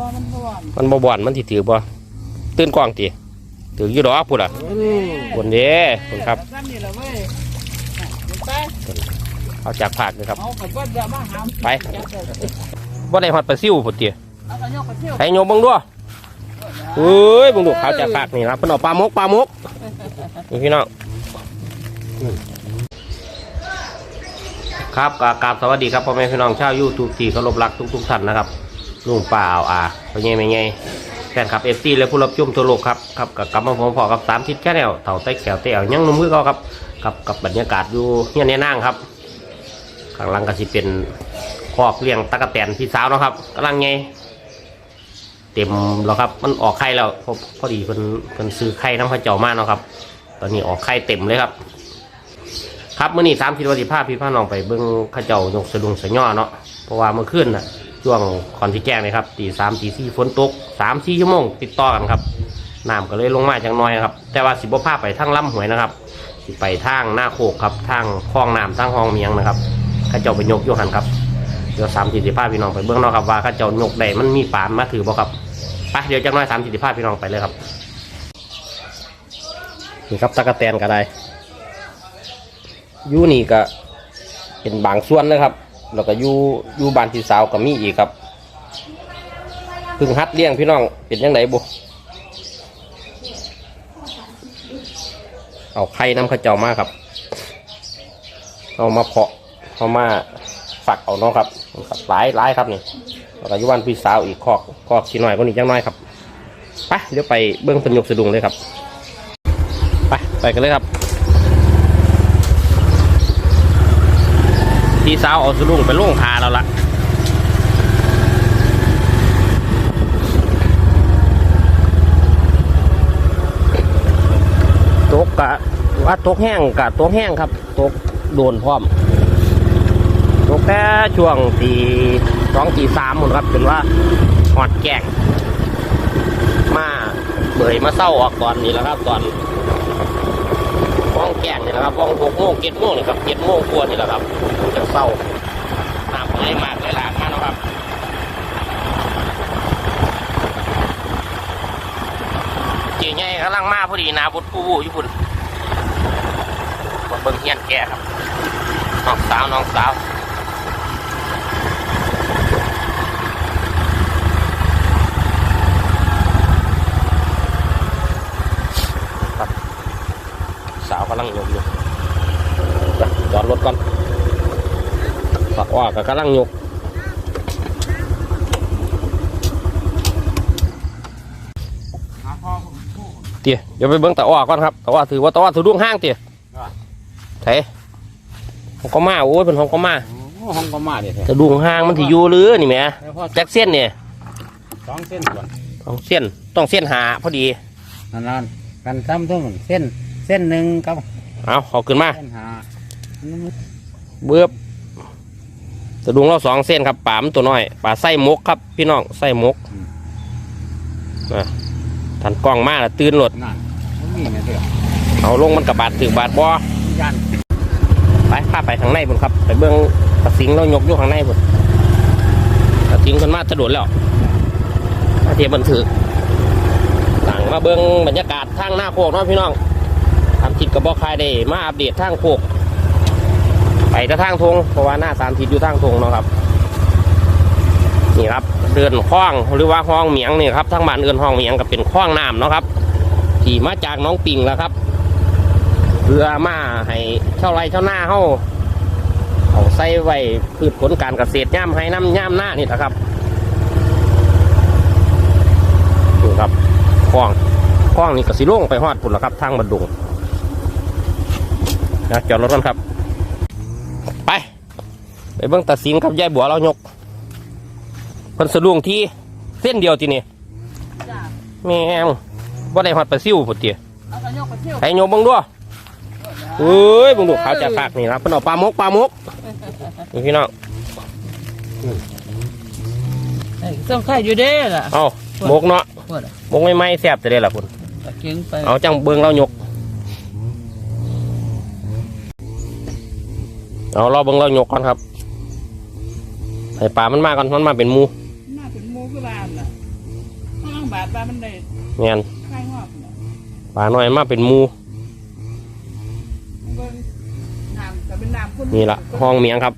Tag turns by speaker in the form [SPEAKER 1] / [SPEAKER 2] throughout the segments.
[SPEAKER 1] ว่ามันบ่อน
[SPEAKER 2] มันบ่บ่อนมันสิถือบ่ตื่นกล้องติถืออยู่ดอกพุ่นอะพุ่นเด้พุ่นครับ
[SPEAKER 1] ซ้ำนี่แหละเว้ยน่ะเห็นไป
[SPEAKER 2] เอาจากภาคเลยครับ
[SPEAKER 1] เอาไปก็เดี๋ยวมาหาม
[SPEAKER 2] ไป
[SPEAKER 1] จับเดี๋ยว
[SPEAKER 2] บ่ได้ฮอดปลาซิวพุ่นติ
[SPEAKER 1] เอาไปยกไปเที่ยว
[SPEAKER 2] ให้โยมเบิ่งดูเอ้ยเบิ่งดูเขาจากภาคนี่ครับเพิ่นเอาปลาหมกปลาหมกนี่พี่น้องครับกกราบสวัสดีครับพ่อแม่พี่น้องชาวยูทูบที่เคารพรักทุกๆท่านนะครับ ลุงป้าเอาอาพ่อใหญ่แม่ใหญ่แฟนคลับเอฟซีและผู้รับชมทั่วโลกครับครับกับกลับมาพอมพอกับสามทิศแค่แนวเต่าไต้แขวเต่วยังนุ่มมือเขาครับกับกับบรรยากาศอยู่เฮียนเนี่ยนั่งครับข้างหลังก็สิเป็นคอกเลี้ยงตะกะแตนพี่สาวนะครับกำลังไงเต็มแล้วครับ มันออกไข่แล้วพอพอดีเพิ่นเพิ่นซื้อไข่น้ำพระเจ้ามาเนาะครับ ตอนนี้ออกไข่เต็มเลยครับ ครับเมื่อนี้สามทิศวัติภาพพี่พ่อน้องไปเบิ้งข้าเจ้ายกสะดุงสะย่อเนาะเพราะว่าเมื่อคืนน่ะ ช่วงก่อนที่แจ้งเลยครับตีสามตีสี่ฝนตกสามสี่ชั่วโมงติดต่อกันครับน้ำก็เลยลงมาจังน้อยครับ แต่ว่าสิบภาพไปทางลำหวยนะครับสิไปทางหน้าโคกครับทางคลองน้ำทางห้องเมียงนะครับข้าเจ้าไปยกโยหันครับเดี๋ยวสามสี่สิบภาพพี่น้องไปเบื้องนอกครับว่าข้าเจ้ายกได้มันมีปานมาถือบ่ครับไปเดี๋ยวจังน้อยสามสี่สิบภาพพี่น้องไปเลยครับนี่ครับตะกะแตนก็ได้อยูนี่ก็เป็นบางส่วนนะครับ แล้วก็อยู่อยู่บ้านพี่สาวก็มีอีกครับเพึ่งฮัดเลี้ยงพี่น้องเป็นยังไงบุเอาไข่น้ำข้าเจ้ามาครับเอามาเพาะเอามาฝักเอาเนาะครับหลายหลายครับนี่แล้วก็อยุวันพี่สาวอีกคอกคอกสีหน่อยกว่านี้จังน้อยครับไปเดี๋ยวไปเบื้องสนุกสะดุงเลยครับ ไปไปกันเลยครับ พี่สาวเอาสะดุงไปล่วงทาแล้วล่ะตกกะว่าตกแห้งกะตกแห้งครับ ตกโดนพร้อม ตกแค่ช่วงตีสองตีสามหมดครับจนว่าหอดแก่งมาเบยมาเศร้าออกก่อนนี่แหละครับตอน องแก่งนี่แหละครับว่องหกโมงเจ็ดโมงนี่ครับเจ็ดโมงกว่านี่แหละครับจะเศร้าน้ำไหลมากเลยหลากมากนะครับเจี๋ยใหญ่กำลังมาพอดีหนาบุตรผู้บูอยู่พุ่นบนเบิ้งเฮียนแก่ครับน้องสาวน้องสาวครับสาว กำลังยกอยู่ไปจอดรถก่อนปักว่าก็กำลังยกเตี๋ยเดี๋ยวไปเบิ้งตะอ้อก่อนครับตะอ้อถือว่าตะอ้อถือดวงห้างเตี๋ยไถห้องก็มาโอ้ยเป็นห้องก็มา
[SPEAKER 3] ห้องก็มาเด็ด
[SPEAKER 2] จะดวงห้างมันที่อยู่หรือนี่แหม่
[SPEAKER 3] แล้วพอ
[SPEAKER 2] แจ็คเส้นเนี่ย
[SPEAKER 3] สองเส้นก่อน
[SPEAKER 2] ต้องเส้นต้องเส้นหาพอดี
[SPEAKER 3] นั่นนั่นกันซ้ำทุ่งเส้น เส้นหนึ่งกับ
[SPEAKER 2] เอาเอาขึ้นมา
[SPEAKER 3] เส้นหา
[SPEAKER 2] เบือบจะดุงเราสองเส้นครับป่ามนตัวน้อยป่าไส้มกครับ พี่น้องไส้มกนะทันกล้องมาแล้วตื่นหลด
[SPEAKER 3] นั่นมันมีไงเถอะ
[SPEAKER 2] เอาลงมันกับบาดถึงบาดบ่
[SPEAKER 3] ยัน
[SPEAKER 2] ไปพาไปข้างในบุญครับ ไปเบื้องตะสิงเรายกอยู่ข้างในบุญตะสิงคนมาสะดวกแล้วมาเทียบบันถือต่างมาเบื้องบรรยากาศทางหน้าโคกเนาะพี่น้อง กับบอกใครได้มาอัปเดตทางโคกไปแต่ทางทงเพราะว่าหน้าสามทิศอยู่ทางทงเนาะครับ นี่ครับเดินคล้องหรือว่าห้องเหมียงนี่ครับทางบ้านเอื่นห้องเหมียงก็เป็นคล้องน้ำเนาะครับที่มาจากน้องปิงแล้วครับเพื่อมาให้เช่าไรเช่าหน้าเฮาเอาใส่ไว้พืชผลการเกษตรย่ำให้น้ำย่ำหน้านี่แหละครับดูครับคลองคลองนี่ก็สิล่งไปฮอดปุ่นแล้วครับทางบันดุง นะจอดรถกันครับ ไป ไปเบิ่งตัดสินกับยายบัวเรายกเพิ่นสะดวงที่เส้นเดียวทีนี่
[SPEAKER 1] จ้า
[SPEAKER 2] แม่งว่าได้ฮอดปลาซิวพุ่นเตีย
[SPEAKER 1] เอาไปยกไปเที่ยว
[SPEAKER 2] ไอ้โยมเบังด้วยเอ้ยเบังดูเขาจะปากนี่ครับเพิ่นเอาปลาหมกปลาหมกนี่พี่น้อง
[SPEAKER 1] เอ้ยต้องไข่อยู่เด้ล่ะ
[SPEAKER 2] เอาหมกเนาะ
[SPEAKER 1] พูดอะ
[SPEAKER 2] หมกไม่ไหม้แซ่บจะได้ล่ะพุ่น
[SPEAKER 1] ตะเกียงไป
[SPEAKER 2] เอาจังเบิ่งเรายก เอาเราเบิ่งเรายกก่อนครับให้ปลามันมาก่อนมันมาเป็นหมู
[SPEAKER 1] มาถึงหมูคือบ้านล่ะห้องบาทบ้านมันได้
[SPEAKER 2] เงี้ย
[SPEAKER 1] ไข่งอกเนี่ย
[SPEAKER 2] ปลาน้อยมาเป็นหมู
[SPEAKER 1] เบิ่งน้ำก็เป็นน้ำพุ่น
[SPEAKER 2] นี่ละห้องเมียงครับ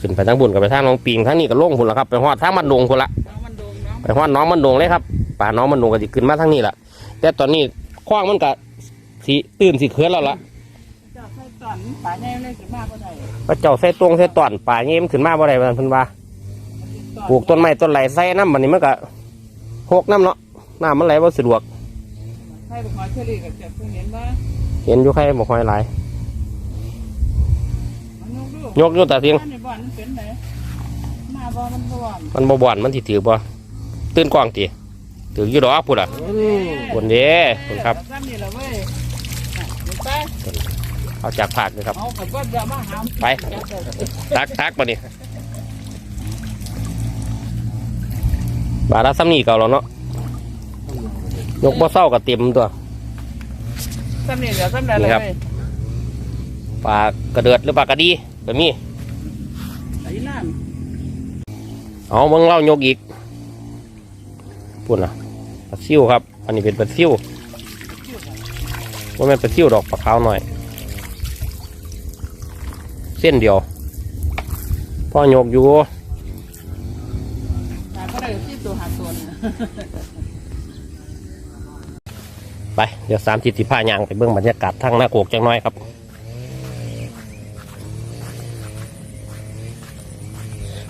[SPEAKER 2] ขึ้นไปทั้งบุญกับไปทางน้องปิงทั้งนี้ก็โล่งพุ่นละครับไปฮอดทางมันดงพุ่นละ
[SPEAKER 1] น้องมันโดงน้อง
[SPEAKER 2] ไปฮอดน้องมันดงเลยครับป่าน้องมันดงก็สิขึ้นมาทางนี้ละแต่ตอนนี้คว้างมันก็สีตื่นสีเขือนแล้วล่ะ
[SPEAKER 1] เจ้าใส่ ตอนป่าใหญ่เลยขึ้นมาบ่ได้
[SPEAKER 2] พระเจ้าใส่ตรงใส่ตอนป่าเงี้ยมันขึ้นมาบ่ได้เพิ่นว่าปลูกต้นไม้ต้นไหลใส่น้ำมันนี่มันก็หกน้ำเนาะน้ำมันไหลบ่สะดวก
[SPEAKER 1] ไข่บุกหอยเชอรี่กับเจ็บเพิ่งเห็นว่า
[SPEAKER 2] เห็นอยู่ใครบ่ค่อยหลาย
[SPEAKER 1] มันยกดู
[SPEAKER 2] ยกอยู่แต่เสียง
[SPEAKER 1] บ้านในบ่อนมันเป็นไหนหน้าบ่อนมันบ่อน
[SPEAKER 2] มันบ่บ่อนมันสิถือบ่ตื่นกว้างติถืออยู่ดอกพุ่นล่ะบนเด้พุ่นครับ
[SPEAKER 1] ซ้ำนี่แหละเว้ยอะเดี๋ยวไป
[SPEAKER 2] เอาจากภาคเลยครับ
[SPEAKER 1] เอากับว่าจะมาหาม
[SPEAKER 2] ไป ตักตักปะนี่บาทละซ้ำนี่เก่าแล้วเนาะยกบ่เศร้ากับเต็มตัว
[SPEAKER 1] ซ้ำนี่เดี๋ยวซ้ำได้เลย
[SPEAKER 2] นี่ครับ
[SPEAKER 1] เว้ย
[SPEAKER 2] ปลากระเดือดหรือปลากระดีก็มี
[SPEAKER 1] ไอ้น้
[SPEAKER 2] เอาเบิ่งเล่ายกอีกปุ่นอะปลาซิวครับ อันนี้เป็นปลาซิวว่าแม่นปลาซิวดอกปลาขาวหน่อย เส้นเดียวพ่อยกอยู่ำ
[SPEAKER 1] แต่ก็ได้ที่ตัวหาตัวเนี่ย
[SPEAKER 2] ไปเดี๋ยวสามจิตสิผ้ายางไปเบิ่งบรรยากาศทางหน้าโกกจังน้อยครับ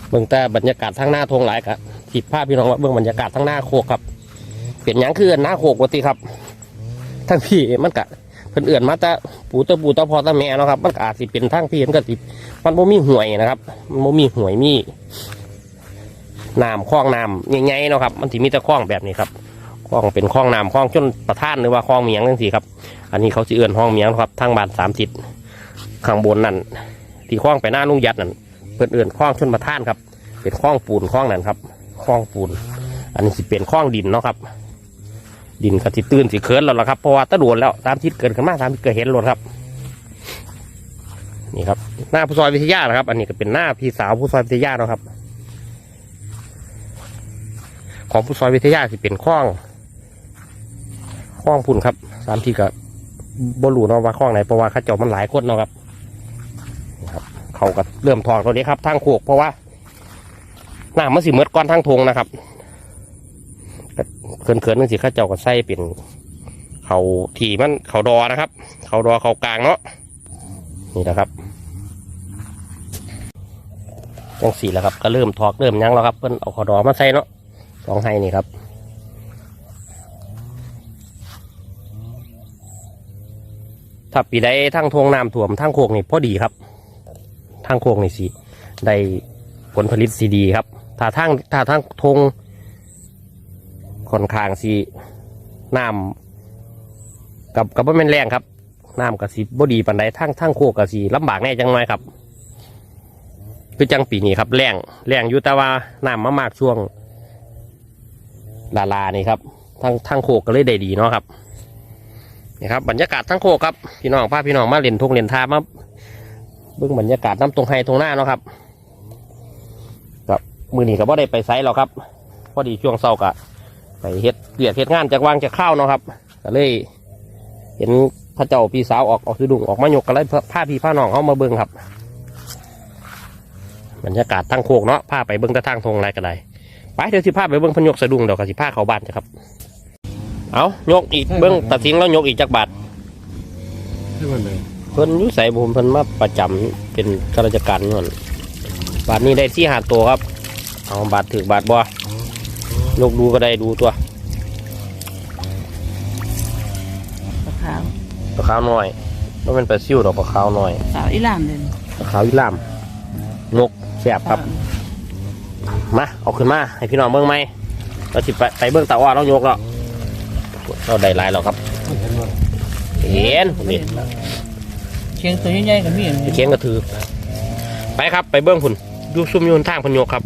[SPEAKER 2] เบิ่งแต่บรรยากาศทางหน้าทงหลายกะสิผ้าพี่น้องว่าเบิ่งบรรยากาศทางหน้าโคกครับเป็นหยังคือหน้าโคกวะติครับ ทั้งพี่มันกะเพิ่นเอื่อนมาแต่ ปูตะปูตะพอตะแม่เนาะครับ มันอาจสิเป็นทั้งพี่มันก็สิมันบ่มีห่วยนะครับ มันบ่มีห่วยมีน้ำคลองน้ำใหญ่ๆเนาะครับ มันสิมีแต่คลองแบบนี้ครับคลองเป็นคลองน้ำคลองชนประท่านหรือว่าคลองเมียงจังซี่ครับ อันนี้เขาสิเอื่นห้องเมียงครับทางบ้านสามทิศข้างบนนั่นที่คลองไปหน้าลุงยัดนั่นเพิ่นเอื่นคลองชนประท่านครับ เป็นคลองปูนคลองนั่นครับคลองปูน อันนี้สิเป็นคลองดินเนาะครับ ดินก็สิตื้นสิเคินแล้วล่ะครับเพราะว่าตะโดนแล้วตามทิศเกิดขึ้นมาตามทิศเกิดเห็นรถครับ นี่ครับหน้าผู้ซอยวิทยานะครับ อันนี้ก็เป็นหน้าพี่สาวผู้ซอยวิทยาเนาะครับ ของผู้ซอยวิทยาสิเป็นคลองคล้องพุ่นครับสามที่กับบรูเนาะว่าคล้องไหนเพราะว่าข้าเจ้ามันหลายคนเนาะครับครับ เขาก็เริ่มถอดตัวนี้ครับทางโขกเพราะว่าหน้ำมันสิเมืดก้อนทางทงนะครับ เขินเขินๆนึงสิข้าเจ้าก็ใส่เป็นเขาที่มันเขาดอนะครับ เขาดอเขากลางเนาะนี่นะครับจังสี่แล้วครับก็เริ่มถอกเริ่มยังแล้วครับเพิ่นเอาเขาดอมาใส่เนาะสองไฮนี่ครับถ้าปีใดทั้งทวงน้ำท่วมทั้งโคกนี่พอดีครับทั้งโคกนี่สิได้ผลผลิตสีดีครับ ถ้าทั้งถ้าทั้งทง ค่อนข้างสีน้ำกับกับว่าเป็นแรงครับน้ำกับสีบดีปันใดทั้งทั้งโคกกับสีลำบากแน่จังน้อยครับ คือจังปีนี้ครับแรงแรงอยู่แต่ว่าน้ำมามากช่วงลาลานี่ครับทั้งทั้งโคกก็เลยได้ดีเนาะครับนี่ครับบรรยากาศทั้งโคกครับพี่น้องพาพี่น้องมาเล่นทงเล่นทามาเบื้องบรรยากาศน้ำตรงไฮตรงหน้าเนาะครับกับมือนี้ก็บ่ได้ไปไซส์หรอกครับ พอดีช่วงเศร้ากะ ไปเฮ็ดเกลียกเฮ็ดงานจากวางจากข้าวเนาะครับก็เลยเห็นพระเจ้าพี่สาวออกออกคือดุงออกมายกก็เลยพาพี่พาน้องเขามาเบิ้งครับบรรยากาศทั้งโคกเนาะพาไปเบิ้งตะทางทงอะไรก็ได้ไปเดี๋ยวสิพาไปเบิ้งพนยกสะดุงเดี๋ยวก็สิพาเขาบ้านจ้ะครับ เอายกอีกเบิ้งตัดสินแล้วยกอีกจากบาท
[SPEAKER 3] เลย
[SPEAKER 2] เพิ่นยุใส่ผมเพิ่นมาประจำเป็นข้าราชการเงินบาทนี้ได้ที่หาตัวครับ เอาบาทถือบาทบ่ ยกดูก็ได้ดูตัว
[SPEAKER 1] ปลาขาว
[SPEAKER 2] ปลาขาวน้อยว่าเป็นปลาซิวดอกปลาขาวน้อย
[SPEAKER 1] สาวอีหลามเลย
[SPEAKER 2] ปลาขาวอีหลามงกแสบครับ มาเอาขึ้นมาให้พี่น้องเบิ้งไหมเราสิไปไปเบิ้งตาอ้อเรายกแล้วเราได้หลายแล้วครับ
[SPEAKER 3] เห็นว่า
[SPEAKER 2] เห็นนี่
[SPEAKER 1] เชียงตัวใหญ่ๆกับมีอัน
[SPEAKER 2] ไป
[SPEAKER 1] นี้
[SPEAKER 2] เขียนกระถือ ไปครับไปเบิ้งพุ่นดูซุ่มอยูนทางเพนโยกครับ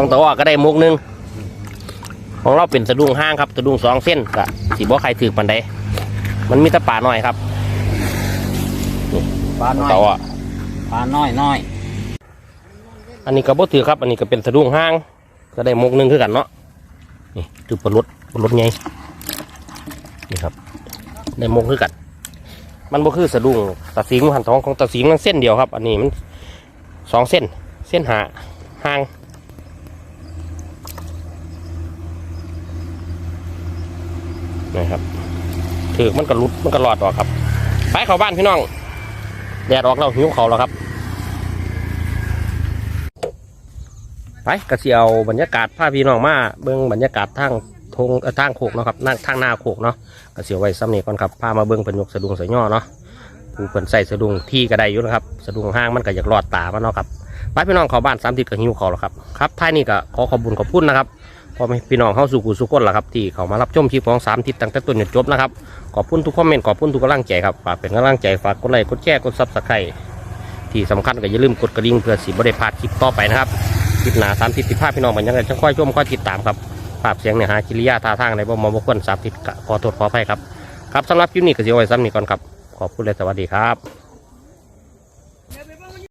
[SPEAKER 2] ของตะว่าก็ได้มุกหนึง ของเราเป็นสะดุ้งห้างครับสะดุ้งสองเส้นกะสีบ่ใครถือปันใดมันมีแตะป่าหน่อยครับ
[SPEAKER 3] ปลาน้อย
[SPEAKER 2] ตะว่า
[SPEAKER 3] ปลาน้อยน้อย
[SPEAKER 2] อันนี้ก็บ่ถือครับ อันนี้ก็เป็นสะดุ้งห้างคก็ได้มกหนึงคือกันเนาะนี่คือปลาลดปลาลดไงนี่ครับได้มกคือกันมันบ่คือสะดุ้งตะสิงหันท้องของตะสิงมันเส้นเดียวครับ อันนี้มันสองเส้น เส้นหาห่าง นะครับถือมันก็รุดมันก็รอดออกครับไปเข้าบ้านพี่น้องแดดออกแล้วหิวเขาแล้วครับไปกระเสียวบรรยากาศพาพี่น้องมาเบิ้องบรรยากาศทางทงเอ่อทางโขกเนาะครับนั่งทางหน้าโขกเนาะกระเสียวไว้ซ้ำนี่ก่อนครับพามาเบิ้องเป็นยกสะดุงสะย่อเนาะผู้เพิ่นใส่สะดุงที่ก็ได้อยู่นะครับสะดุงห้างมันก็อยากรอดตามันเนาะครับไปพี่น้องเข้าบ้านสามทิศก็หิวเขาแล้วครับครับท้ายนี้ก็ขอขอบุญขอบคุณนะครับ พ่อแม่พี่น้องเข้าสู่กูสุกคนละครับที่เขามารับชมคลิปของสามทิศตั้งแต่ต้นจนจบนะครับขอบคุณทุกคอมเมนต์ขอบคุณทุกกำลังใจครับฝากเป็นกำลังใจฝากกดไลค์กดแชร์กดซับสไครต์ที่สำคัญก็อย่าลืมกดกระดิ่งเพื่อสิบได้พลาดคลิปต่อไปนะครับคลิปหนาสามทิศติดภาพพี่น้องมันยังไงจังค่อยชมค่อยติดตามครับภาพเสียงเนี่ยหากิริยาท่าทางในบ่มาบุคคลสามทิศขอโทษขออภัยครับครับสำหรับคลิปนี้ก็เสียไว้ซ้ำนี้ก่อนครับขอบคุณและสวัสดีครับ